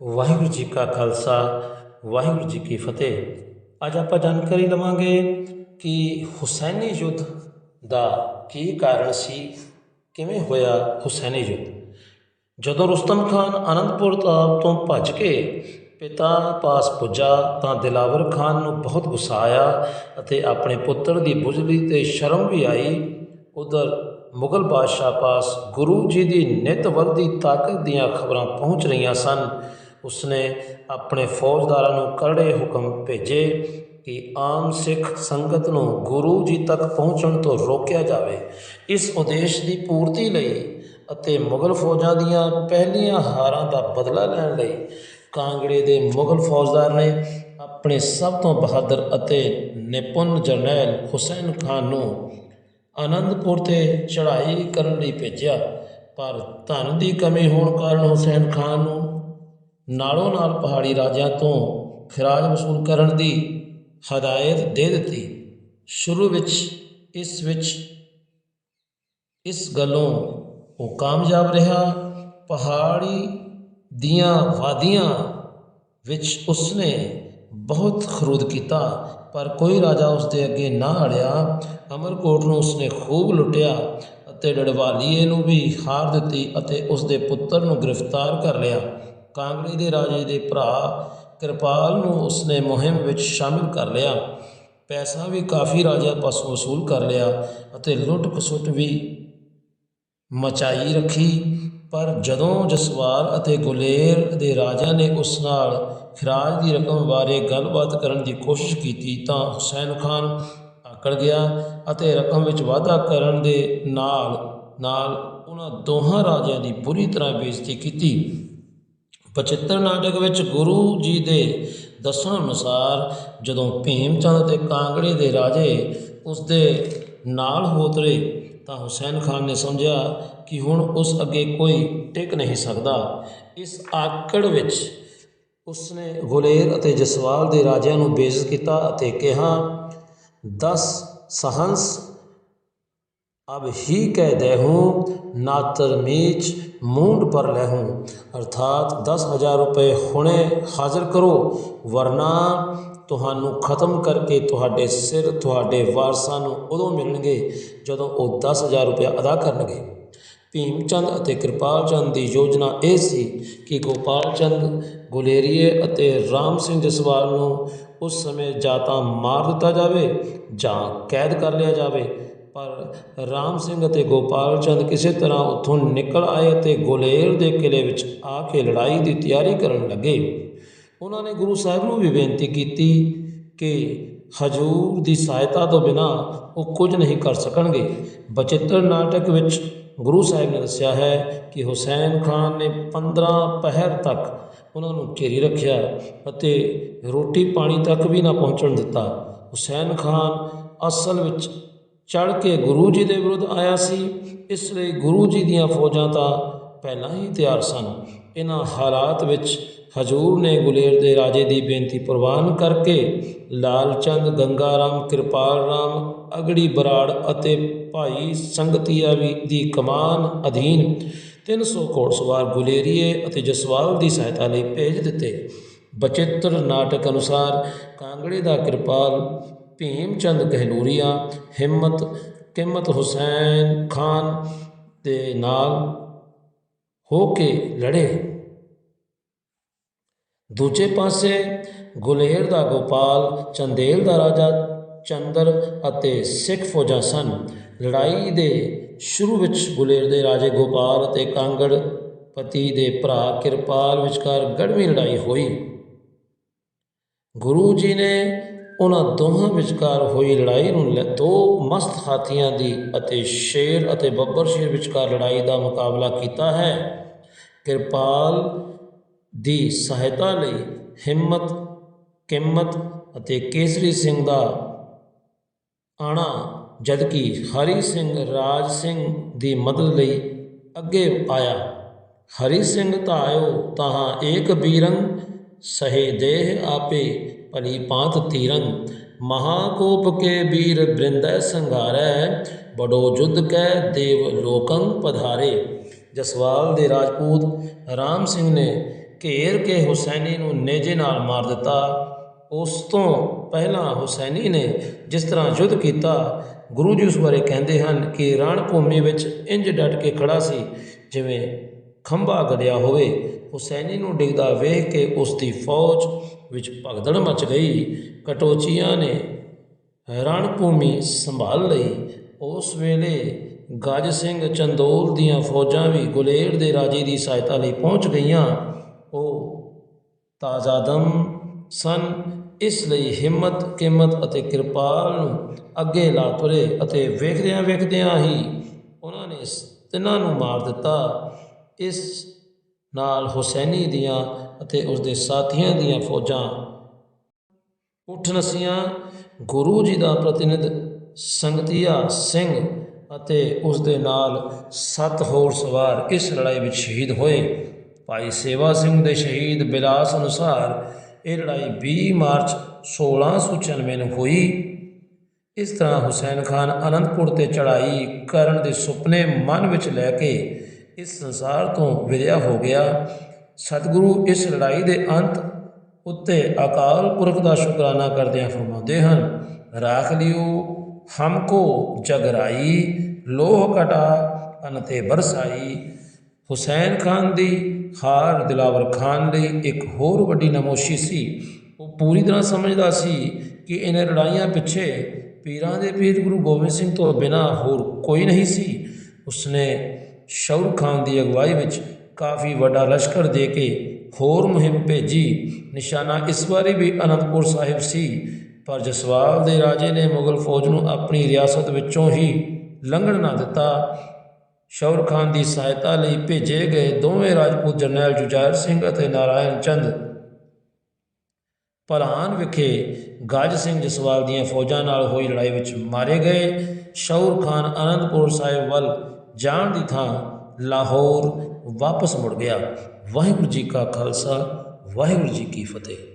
ਵਾਹਿਗੁਰੂ ਜੀ ਕਾ ਖਾਲਸਾ, ਵਾਹਿਗੁਰੂ ਜੀ ਕੀ ਫਤਿਹ। ਅੱਜ ਆਪਾਂ ਜਾਣਕਾਰੀ ਲਵਾਂਗੇ ਕਿ ਹੁਸੈਨੀ ਯੁੱਧ ਦਾ ਕੀ ਕਾਰਨ ਸੀ, ਕਿਵੇਂ ਹੋਇਆ ਹੁਸੈਨੀ ਯੁੱਧ? ਜਦੋਂ ਰੁਸਤਮ ਖਾਨ ਅਨੰਦਪੁਰ ਤਾਬ ਤੋਂ ਭੱਜ ਕੇ ਪਿਤਾ ਪਾਸ ਪੁੱਜਾ, ਤਾਂ ਦਿਲਾਵਰ ਖਾਨ ਨੂੰ ਬਹੁਤ ਗੁੱਸਾ ਆਇਆ ਅਤੇ ਆਪਣੇ ਪੁੱਤਰ ਦੀ ਬੁਝਲੀ ਤੇ ਸ਼ਰਮ ਵੀ ਆਈ। ਉਧਰ ਮੁਗਲ ਬਾਦਸ਼ਾਹ ਪਾਸ ਗੁਰੂ ਜੀ ਦੀ ਨਿਤ ਵਰਦੀ ਤਾਕਤ ਦੀਆਂ ਖਬਰਾਂ ਪਹੁੰਚ ਰਹੀਆਂ ਸਨ। ਉਸਨੇ ਆਪਣੇ ਫੌਜਦਾਰਾਂ ਨੂੰ ਕਰੜੇ ਹੁਕਮ ਭੇਜੇ ਕਿ ਆਮ ਸਿੱਖ ਸੰਗਤ ਨੂੰ ਗੁਰੂ ਜੀ ਤੱਕ ਪਹੁੰਚਣ ਤੋਂ ਰੋਕਿਆ ਜਾਵੇ। ਇਸ ਉਦੇਸ਼ ਦੀ ਪੂਰਤੀ ਲਈ ਅਤੇ ਮੁਗਲ ਫੌਜਾਂ ਦੀਆਂ ਪਹਿਲੀਆਂ ਹਾਰਾਂ ਦਾ ਬਦਲਾ ਲੈਣ ਲਈ ਕਾਂਗੜੇ ਦੇ ਮੁਗਲ ਫੌਜਦਾਰ ਨੇ ਆਪਣੇ ਸਭ ਤੋਂ ਬਹਾਦਰ ਅਤੇ ਨਿਪੁੰਨ ਜਰਨੈਲ ਹੁਸੈਨ ਖਾਨ ਨੂੰ ਆਨੰਦਪੁਰ ਤੇ ਚੜ੍ਹਾਈ ਕਰਨ ਲਈ ਭੇਜਿਆ। ਪਰ ਧਨ ਦੀ ਕਮੀ ਹੋਣ ਕਾਰਨ ਹੁਸੈਨ ਖਾਨ ਨੂੰ ਨਾਲੋਂ ਨਾਲ ਪਹਾੜੀ ਰਾਜਿਆਂ ਤੋਂ ਖਿਰਾਜ ਵਸੂਲ ਕਰਨ ਦੀ ਹਦਾਇਤ ਦੇ ਦਿੱਤੀ। ਸ਼ੁਰੂ ਵਿੱਚ, ਇਸ ਵਿੱਚ, ਇਸ ਗੱਲੋਂ ਉਹ ਕਾਮਯਾਬ ਰਿਹਾ। ਪਹਾੜੀ ਦੀਆਂ ਵਾਦੀਆਂ ਵਿੱਚ ਉਸਨੇ ਬਹੁਤ ਖਰੂਦ ਕੀਤਾ, ਪਰ ਕੋਈ ਰਾਜਾ ਉਸ ਦੇ ਅੱਗੇ ਨਾ ਅੜਿਆ ਅਮਰਕੋਟ ਨੂੰ ਉਸਨੇ ਖੂਬ ਲੁੱਟਿਆ ਅਤੇ ਡੜਵਾਲੀਏ ਨੂੰ ਵੀ ਹਾਰ ਦਿੱਤੀ ਅਤੇ ਉਸ ਦੇ ਪੁੱਤਰ ਨੂੰ ਗ੍ਰਿਫਤਾਰ ਕਰ ਲਿਆ। ਕਾਂਗੜੇ ਦੇ ਰਾਜੇ ਦੇ ਭਰਾ ਕਿਰਪਾਲ ਨੂੰ ਉਸਨੇ ਮੁਹਿੰਮ ਵਿੱਚ ਸ਼ਾਮਿਲ ਕਰ ਲਿਆ। ਪੈਸਾ ਵੀ ਕਾਫੀ ਰਾਜਿਆਂ ਪਾਸੋਂ ਵਸੂਲ ਕਰ ਲਿਆ ਅਤੇ ਲੁੱਟ ਖਸੁੱਟ ਵੀ ਮਚਾਈ ਰੱਖੀ। ਪਰ ਜਦੋਂ ਜਸਵਾਲ ਅਤੇ ਗੁਲੇਰ ਦੇ ਰਾਜਿਆਂ ਨੇ ਉਸ ਨਾਲ ਖਿਰਾਜ ਦੀ ਰਕਮ ਬਾਰੇ ਗੱਲਬਾਤ ਕਰਨ ਦੀ ਕੋਸ਼ਿਸ਼ ਕੀਤੀ ਤਾਂ ਹੁਸੈਨ ਖਾਨ ਆਕੜ ਗਿਆ ਅਤੇ ਰਕਮ ਵਿੱਚ ਵਾਧਾ ਕਰਨ ਦੇ ਨਾਲ ਨਾਲ ਉਹਨਾਂ ਦੋਹਾਂ ਰਾਜਿਆਂ ਦੀ ਬੁਰੀ ਤਰ੍ਹਾਂ ਬੇਇੱਜ਼ਤੀ ਕੀਤੀ। ਬਚਿੱਤਰ ਨਾਟਕ ਵਿੱਚ ਗੁਰੂ ਜੀ ਦੇ ਦੱਸਣ ਅਨੁਸਾਰ ਜਦੋਂ ਭੀਮ ਚੰਦ ਤੇ ਕਾਂਗੜੇ ਦੇ ਰਾਜੇ ਉਸ ਦੇ ਨਾਲ ਹੋਤਰੇ ਤਾਂ ਹੁਸੈਨ ਖਾਨ ਨੇ ਸਮਝਿਆ ਕਿ ਹੁਣ ਉਸ ਅੱਗੇ ਕੋਈ ਟਿਕ ਨਹੀਂ ਸਕਦਾ। ਇਸ ਆਕੜ ਵਿੱਚ ਉਸਨੇ ਗੁਲੇਰ ਅਤੇ ਜਸਵਾਲ ਦੇ ਰਾਜਿਆਂ ਨੂੰ ਬੇਇੱਜ਼ਤ ਕੀਤਾ ਅਤੇ ਕਿਹਾ 10 ਸਹੰਸ अब ही कह देहूँ नातर मीच मूंड पर लहूँ ਅਰਥਾਤ 10000 ਰੁਪਏ ਹੁਣੇ ਹਾਜ਼ਰ ਕਰੋ ਵਰਨਾ ਤੁਹਾਨੂੰ ਖਤਮ ਕਰਕੇ ਤੁਹਾਡੇ ਸਿਰ ਤੁਹਾਡੇ ਵਾਰਸਾਂ ਨੂੰ ਉਦੋਂ ਮਿਲਣਗੇ ਜਦੋਂ ਉਹ 10000 ਰੁਪਏ ਅਦਾ ਕਰਨਗੇ ਭੀਮ ਚੰਦ ਅਤੇ ਕਿਰਪਾਲ ਚੰਦ ਦੀ ਯੋਜਨਾ ਇਹ ਸੀ ਕਿ ਗੋਪਾਲ ਚੰਦ ਗੁਲੇਰੀਏ ਅਤੇ ਰਾਮ ਸਿੰਘ ਜਸਵਾਲ ਨੂੰ ਉਸ ਸਮੇਂ ਜਾਂ ਤਾਂ ਮਾਰ ਦਿੱਤਾ ਜਾਵੇ ਜਾਂ ਕੈਦ ਕਰ ਲਿਆ ਜਾਵੇ ਪਰ ਰਾਮ ਸਿੰਘ ਅਤੇ ਗੋਪਾਲ ਚੰਦ ਕਿਸੇ ਤਰ੍ਹਾਂ ਉੱਥੋਂ ਨਿਕਲ ਆਏ ਅਤੇ ਗੋਲੇਰ ਦੇ ਕਿਲੇ ਵਿੱਚ ਆ ਕੇ ਲੜਾਈ ਦੀ ਤਿਆਰੀ ਕਰਨ ਲੱਗੇ। ਉਹਨਾਂ ਨੇ ਗੁਰੂ ਸਾਹਿਬ ਨੂੰ ਵੀ ਬੇਨਤੀ ਕੀਤੀ ਕਿ ਹਜੂਰ ਦੀ ਸਹਾਇਤਾ ਤੋਂ ਬਿਨਾ ਉਹ ਕੁਝ ਨਹੀਂ ਕਰ ਸਕਣਗੇ। ਬਚਿੱਤਰ ਨਾਟਕ ਵਿੱਚ ਗੁਰੂ ਸਾਹਿਬ ਨੇ ਦੱਸਿਆ ਹੈ ਕਿ ਹੁਸੈਨ ਖਾਨ ਨੇ 15 ਪਹਿਰ ਤੱਕ ਉਹਨਾਂ ਨੂੰ ਘੇਰੀ ਰੱਖਿਆ ਅਤੇ ਰੋਟੀ ਪਾਣੀ ਤੱਕ ਵੀ ਨਾ ਪਹੁੰਚਣ ਦਿੱਤਾ। ਹੁਸੈਨ ਖਾਨ ਅਸਲ ਵਿੱਚ ਚੜ ਕੇ ਗੁਰੂ ਜੀ ਦੇ ਵਿਰੁੱਧ ਆਇਆ ਸੀ, ਇਸ ਲਈ ਗੁਰੂ ਜੀ ਦੀਆਂ ਫੌਜਾਂ ਤਾਂ ਪਹਿਲਾਂ ਹੀ ਤਿਆਰ ਸਨ। ਇਹਨਾਂ ਹਾਲਾਤ ਵਿੱਚ ਹਜੂਰ ਨੇ ਗੁਲੇਰ ਦੇ ਰਾਜੇ ਦੀ ਬੇਨਤੀ ਪ੍ਰਵਾਨ ਕਰਕੇ ਲਾਲਚੰਦ ਗੰਗਾ ਰਾਮ, ਕਿਰਪਾਲ ਰਾਮ, ਅਗੜੀ ਬਰਾੜ ਅਤੇ ਭਾਈ ਸੰਗਤੀਆ ਵੀ ਦੀ ਕਮਾਨ ਅਧੀਨ 300 ਘੋੜਸਵਾਰ ਗੁਲੇਰੀਏ ਅਤੇ ਜਸਵਾਲ ਦੀ ਸਹਾਇਤਾ ਲਈ ਭੇਜ ਦਿੱਤੇ। ਬਚਿੱਤਰ ਨਾਟਕ ਅਨੁਸਾਰ ਕਾਂਗੜੇ ਦਾ ਕਿਰਪਾਲ ਭੀਮ ਚੰਦ ਗਹਿਲੂਰੀਆ, ਹਿੰਮਤ, ਕਿਮਤ ਹੁਸੈਨ ਖਾਨ ਦੇ ਨਾਲ ਹੋ ਕੇ ਲੜੇ। ਦੂਜੇ ਪਾਸੇ ਗੁਲੇਰ ਦਾ ਗੋਪਾਲ, ਚੰਦੇਲ ਦਾ ਰਾਜਾ ਚੰਦਰ ਅਤੇ ਸਿੱਖ ਫੌਜਾਂ ਸਨ। ਲੜਾਈ ਦੇ ਸ਼ੁਰੂ ਵਿੱਚ ਗੁਲੇਰ ਦੇ ਰਾਜੇ ਗੋਪਾਲ ਅਤੇ ਕਾਂਗੜ ਪਤੀ ਦੇ ਭਰਾ ਕਿਰਪਾਲ ਵਿਚਕਾਰ ਗੜਵੀ ਲੜਾਈ ਹੋਈ। ਗੁਰੂ ਜੀ ਨੇ ਉਹਨਾਂ ਦੋਹਾਂ ਵਿਚਕਾਰ ਹੋਈ ਲੜਾਈ ਨੂੰ ਲੈ ਦੋ ਮਸਤ ਹਾਥੀਆਂ ਦੀ ਅਤੇ ਸ਼ੇਰ ਅਤੇ ਬੱਬਰ ਸ਼ੇਰ ਵਿਚਕਾਰ ਲੜਾਈ ਦਾ ਮੁਕਾਬਲਾ ਕੀਤਾ ਹੈ। ਕਿਰਪਾਲ ਦੀ ਸਹਾਇਤਾ ਲਈ ਹਿੰਮਤ, ਕਿੰਮਤ ਅਤੇ ਕੇਸਰੀ ਸਿੰਘ ਦਾ ਆਣਾ, ਜਦਕਿ ਹਰੀ ਸਿੰਘ, ਰਾਜ ਸਿੰਘ ਦੀ ਮਦਦ ਲਈ ਅੱਗੇ ਆਇਆ। ਹਰੀ ਸਿੰਘ ਧਾਇਓ ਤਾਂ ਏਕ ਬੀਰੰਗ ਸਹੇ ਦੇਹ ਆਪੇ ਭਲੀ ਪਾਂਤ ਤੀਰੰ, ਮਹਾਕੋਪ ਕੇ ਵੀਰ ਬ੍ਰਿੰਦੈ ਸੰਘਾਰੈ, ਬੜੋ ਜੁਧ ਕੈ ਦੇਵ ਲੋਕੰ ਪਧਾਰੇ। ਜਸਵਾਲ ਦੇ ਰਾਜਪੂਤ ਰਾਮ ਸਿੰਘ ਨੇ ਘੇਰ ਕੇ ਹੁਸੈਨੀ ਨੂੰ ਨੇਜੇ ਨਾਲ ਮਾਰ ਦਿੱਤਾ। ਉਸ ਤੋਂ ਪਹਿਲਾਂ ਹੁਸੈਨੀ ਨੇ ਜਿਸ ਤਰ੍ਹਾਂ ਯੁੱਧ ਕੀਤਾ, ਗੁਰੂ ਜੀ ਉਸ ਬਾਰੇ ਕਹਿੰਦੇ ਹਨ ਕਿ ਰਣ ਭੂਮੀ ਵਿੱਚ ਇੰਜ ਡਟ ਕੇ ਖੜਾ ਸੀ, ਜਿਵੇਂ ਖੰਭਾ ਗੜਿਆ ਹੋਵੇ, ਹੁਸੈਨੀ ਨੂੰ ਡਿੱਗਦਾ ਵੇਖ ਕੇ ਉਸ ਦੀ ਫੌਜ ਵਿੱਚ ਭਗਦੜ ਮਚ ਗਈ। ਕਟੋਚੀਆਂ ਨੇ ਰਣ ਭੂਮੀ ਸੰਭਾਲ ਲਈ। ਉਸ ਵੇਲੇ ਗੱਜ ਸਿੰਘ ਚੰਦੋਲ ਦੀਆਂ ਫੌਜਾਂ ਵੀ ਗੁਲੇਰ ਦੇ ਰਾਜੇ ਦੀ ਸਹਾਇਤਾ ਲਈ ਪਹੁੰਚ ਗਈਆਂ। ਉਹ ਤਾਜ਼ਾਦਮ ਸਨ। ਇਸ ਲਈ ਹਿੰਮਤ, ਕਿਮਤ ਅਤੇ ਕਿਰਪਾਲ ਨੂੰ ਅੱਗੇ ਲਾ ਤੁਰੇ ਅਤੇ ਵੇਖਦਿਆਂ ਵੇਖਦਿਆਂ ਹੀ ਉਹਨਾਂ ਨੇ ਤਿੰਨਾਂ ਨੂੰ ਮਾਰ ਦਿੱਤਾ। ਇਸ ਨਾਲ ਹੁਸੈਨੀ ਦੀਆਂ ਅਤੇ ਉਸ ਦੇ ਸਾਥੀਆਂ ਦੀਆਂ ਫੌਜਾਂ ਉੱਠ ਨਸੀਆਂ ਗੁਰੂ ਜੀ ਦਾ ਪ੍ਰਤੀਨਿਧ ਸੰਗਤੀਆ ਸਿੰਘ ਅਤੇ ਉਸ ਦੇ ਨਾਲ ਸੱਤ ਹੋਰ ਸਵਾਰ ਇਸ ਲੜਾਈ ਵਿੱਚ ਸ਼ਹੀਦ ਹੋਏ। ਭਾਈ ਸੇਵਾ ਸਿੰਘ ਦੇ ਸ਼ਹੀਦ ਬਿਲਾਸ ਅਨੁਸਾਰ ਇਹ ਲੜਾਈ 20 ਮਾਰਚ 1696 ਨੂੰ ਹੋਈ। ਇਸ ਤਰ੍ਹਾਂ ਹੁਸੈਨ ਖਾਨ ਅਨੰਦਪੁਰ ਤੇ ਚੜ੍ਹਾਈ ਕਰਨ ਦੇ ਸੁਪਨੇ ਮਨ ਵਿੱਚ ਲੈ ਕੇ ਇਸ ਸੰਸਾਰ ਤੋਂ ਵਿਦਿਆ ਹੋ ਗਿਆ। ਸਤਿਗੁਰੂ ਇਸ ਲੜਾਈ ਦੇ ਅੰਤ ਉੱਤੇ ਅਕਾਲ ਪੁਰਖ ਦਾ ਸ਼ੁਕਰਾਨਾ ਕਰਦਿਆਂ ਫਰਮਾਉਂਦੇ ਹਨ, ਰਾਖ ਲਿਓ ਹਮਕੋ ਜਗਰਾਈ, ਲੋਹ ਕਟਾ, ਅਨਤੇ ਬਰਸਾਈ। ਹੁਸੈਨ ਖਾਨ ਦੀ ਹਾਰ ਦਿਲਾਵਰ ਖਾਨ ਲਈ ਇੱਕ ਹੋਰ ਵੱਡੀ ਨਮੋਸ਼ੀ ਸੀ। ਉਹ ਪੂਰੀ ਤਰ੍ਹਾਂ ਸਮਝਦਾ ਸੀ ਕਿ ਇਹਨਾਂ ਲੜਾਈਆਂ ਪਿੱਛੇ ਪੀਰਾਂ ਦੇ ਪੀਰ ਗੁਰੂ ਗੋਬਿੰਦ ਸਿੰਘ ਤੋਂ ਬਿਨਾਂ ਹੋਰ ਕੋਈ ਨਹੀਂ ਸੀ। ਉਸਨੇ ਸ਼ੌਰ ਖਾਨ ਦੀ ਅਗਵਾਈ ਵਿੱਚ ਕਾਫੀ ਵੱਡਾ ਲਸ਼ਕਰ ਦੇ ਕੇ ਹੋਰ ਮੁਹਿੰਮ ਭੇਜੀ। ਨਿਸ਼ਾਨਾ ਇਸ ਵਾਰੀ ਵੀ ਅਨੰਦਪੁਰ ਸਾਹਿਬ ਸੀ, ਪਰ ਜਸਵਾਲ ਦੇ ਰਾਜੇ ਨੇ ਮੁਗਲ ਫੌਜ ਨੂੰ ਆਪਣੀ ਰਿਆਸਤ ਵਿੱਚੋਂ ਹੀ ਲੰਘਣ ਨਾ ਦਿੱਤਾ। ਸ਼ੌਰ ਖਾਨ ਦੀ ਸਹਾਇਤਾ ਲਈ ਭੇਜੇ ਗਏ ਦੋਵੇਂ ਰਾਜਪੂਤ ਜਰਨੈਲ ਜੁਝਾਰ ਸਿੰਘ ਅਤੇ ਨਾਰਾਇਣ ਚੰਦ। ਭਲਾਨ ਵਿਖੇ ਗਾਜ ਸਿੰਘ ਜਸਵਾਲ ਦੀਆਂ ਫੌਜਾਂ ਨਾਲ ਹੋਈ ਲੜਾਈ ਵਿੱਚ ਮਾਰੇ ਗਏ। ਸ਼ੌਰ ਖਾਨ ਅਨੰਦਪੁਰ ਸਾਹਿਬ ਵੱਲ ਜਾਣ ਦੀ ਥਾਂ ਲਾਹੌਰ ਵਾਪਸ ਮੁੜ ਗਿਆ। ਵਾਹਿਗੁਰੂ ਜੀ ਕਾ ਖਾਲਸਾ, ਵਾਹਿਗੁਰੂ ਜੀ ਕੀ ਫਤਿਹ।